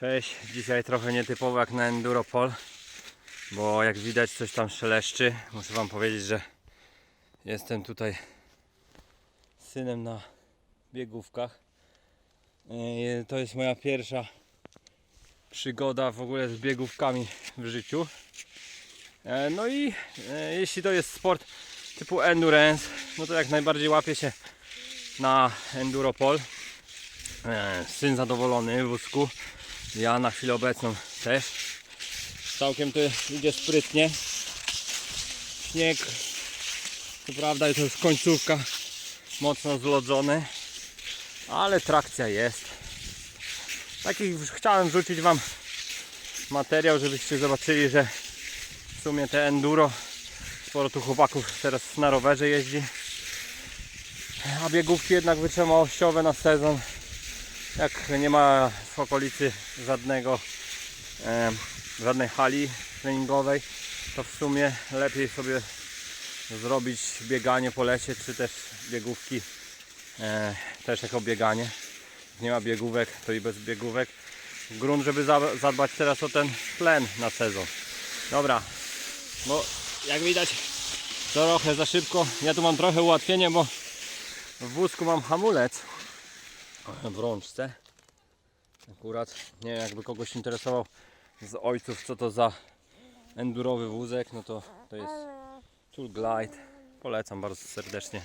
Cześć, dzisiaj trochę nietypowo jak na Enduropol, bo jak widać coś tam szeleszczy. Muszę Wam powiedzieć, że jestem tutaj synem na biegówkach. To jest moja pierwsza przygoda w ogóle z biegówkami w życiu. E, No i e, jeśli to jest sport typu endurance, no to jak najbardziej łapię się na Enduropol. E, Syn zadowolony w wózku. Ja na chwilę obecną też. Całkiem to idzie sprytnie. Śnieg, co prawda to już końcówka, mocno zlodzony, ale trakcja jest. Takich chciałem wrzucić Wam materiał, żebyście zobaczyli, że w sumie te enduro, sporo tu chłopaków teraz na rowerze jeździ, a biegówki jednak wytrzymałościowe na sezon jak nie ma w okolicy żadnego e, żadnej hali treningowej to w sumie lepiej sobie zrobić bieganie po lesie czy też biegówki e, też jako bieganie. Nie ma biegówek to i bez biegówek. Grunt żeby za- zadbać teraz o ten tlen na sezon. Dobra bo jak widać trochę za szybko. Ja tu mam trochę ułatwienie bo w wózku mam hamulec w rączce. Akurat nie wiem, jakby kogoś interesował z ojców, co to za endurowy wózek, no to to jest Tool Glide. Polecam bardzo serdecznie.